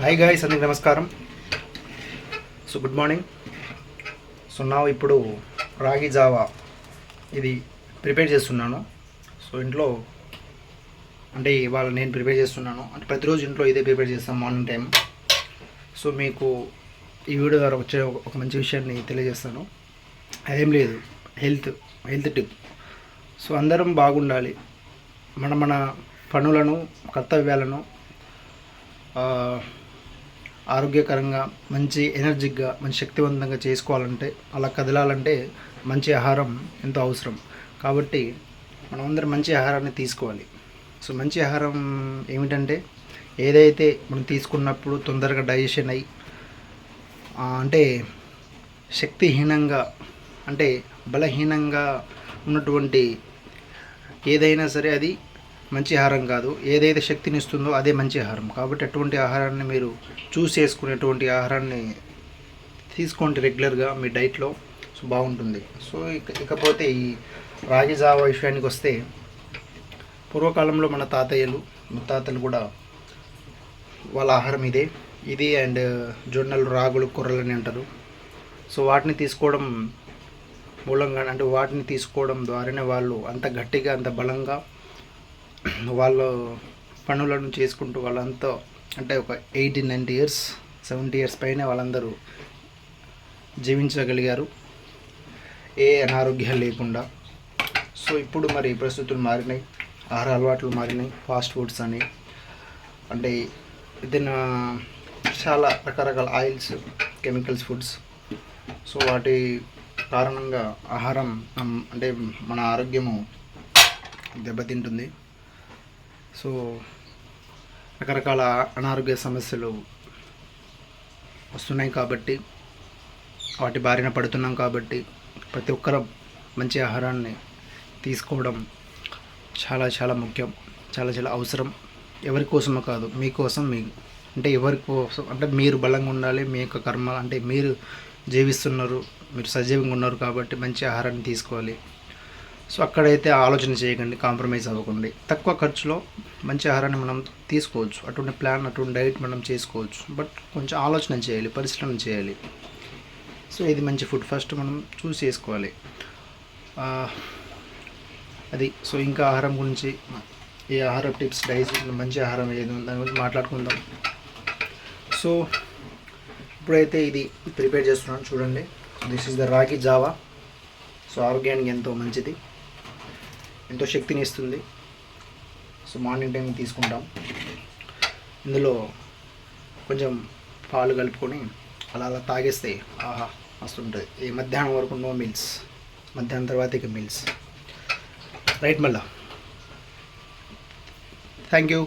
Hi guys అందరికి నమస్కారం. So good morning so నా ఇప్పుడు రాగి జావా ఇది ప్రిపేర్ చేస్తున్నాను. సో ఇంట్లో అంటే ఇవాళ నేను ప్రిపేర్ చేస్తున్నాను. అంటే ప్రతిరోజు ఇంట్లో ఇదే ప్రిపేర్ చేస్తాను మార్నింగ్ టైం. సో మీకు ఈ వీడియో ద్వారా వచ్చే ఒక- మంచి విషయాన్ని తెలియజేస్తాను. అదేం లేదు హెల్త్ హెల్త్ టిప్. సో అందరం బాగుండాలి. మన మన పనులను కర్తవ్యాలను ఆరోగ్యకరంగా మంచి ఎనర్జిక్గా మంచి శక్తివంతంగా చేసుకోవాలంటే అలా కదలాలంటే మంచి ఆహారం ఎంతో అవసరం. కాబట్టి మనమందరం మంచి ఆహారాన్ని తీసుకోవాలి. సో మంచి ఆహారం ఏమిటంటే ఏదైతే మనం తీసుకున్నప్పుడు తొందరగా డైజెషన్ అయ్యి అంటే శక్తిహీనంగా అంటే బలహీనంగా ఉన్నటువంటి ఏదైనా సరే అది మంచి ఆహారం కాదు. ఏదైతే శక్తిని ఇస్తుందో అదే మంచి ఆహారం. కాబట్టి అటువంటి ఆహారాన్ని మీరు చూస్ చేసుకునేటువంటి ఆహారాన్ని తీసుకోండి రెగ్యులర్గా మీ డైట్లో సో బాగుంటుంది. సో ఇక ఇకపోతే ఈ రాగి జావ విషయానికి వస్తే పూర్వకాలంలో మన తాతయ్యలు ముత్తాతలు కూడా వాళ్ళ ఆహారం ఇదే. ఇది అండ్ జొన్నలు రాగులు కూరలు అని అంటారు. సో వాటిని తీసుకోవడం మూలంగా అంటే వాటిని తీసుకోవడం ద్వారానే వాళ్ళు అంత గట్టిగా అంత బలంగా వాళ్ళు పనులను చేసుకుంటూ వాళ్ళంతా అంటే ఒక eighty ninety years seventy years పైన వాళ్ళందరూ జీవించగలిగారు. ఏ అనారోగ్యాలు లేకుండా. సో ఇప్పుడు మరి పరిస్థితులు మారినాయి. ఆహార అలవాట్లు మారినాయి. ఫాస్ట్ ఫుడ్స్ అని. అంటే ఇదిన చాలా రకరకాల ఆయిల్స్ కెమికల్స్ ఫుడ్స్. సో వాటి కారణంగా ఆహారం అంటే మన ఆరోగ్యము దెబ్బతింటుంది. సో రకరకాల అనారోగ్య సమస్యలు వస్తున్నాయి కాబట్టి వాటి బారిన పడుతున్నాం కాబట్టి ప్రతి ఒక్కరం మంచి ఆహారాన్ని తీసుకోవడం చాలా చాలా ముఖ్యం చాలా చాలా అవసరం. ఎవరి కోసమో కాదు మీకోసం మీ అంటే ఎవరి కోసం అంటే మీరు బలంగా ఉండాలి మీ యొక్క కర్మ అంటే మీరు జీవిస్తున్నారు మీరు సజీవంగా ఉన్నారు కాబట్టి మంచి ఆహారాన్ని తీసుకోవాలి. సో అక్కడైతే ఆలోచన చేయకండి కాంప్రమైజ్ అవ్వకండి. తక్కువ ఖర్చులో మంచి ఆహారాన్ని మనం తీసుకోవచ్చు. అటువంటి ప్లాన్ అటువంటి డైట్ మనం చేసుకోవచ్చు. బట్ కొంచెం ఆలోచన చేయాలి పరిశీలన చేయాలి. సో ఇది మంచి ఫుడ్. ఫస్ట్ మనం చూస్ చేసుకోవాలి. అది సో ఇంకా ఆహారం గురించి ఏ ఆహార టిప్స్ డైస్ మంచి ఆహారం ఏది దాని గురించి మాట్లాడుకుందాం. సో ఇప్పుడైతే ఇది ప్రిపేర్ చేస్తున్నాను. చూడండి. This is the ragi java. So ఆరోగ్యానికి ఎంతో మంచిది. ఎంతో శక్తిని ఇస్తుంది. సో మార్నింగ్ టైం తీసుకుంటాం. ఇందులో కొంచెం పాలు కలుపుకొని అలా అలా తాగేస్తే ఆహా మస్తు ఉంటుంది. ఈ మధ్యాహ్నం వరకు నో మిల్స్ మధ్యాహ్నం తర్వాత ఇక మిల్స్ రైట్ మళ్ళా. Thank you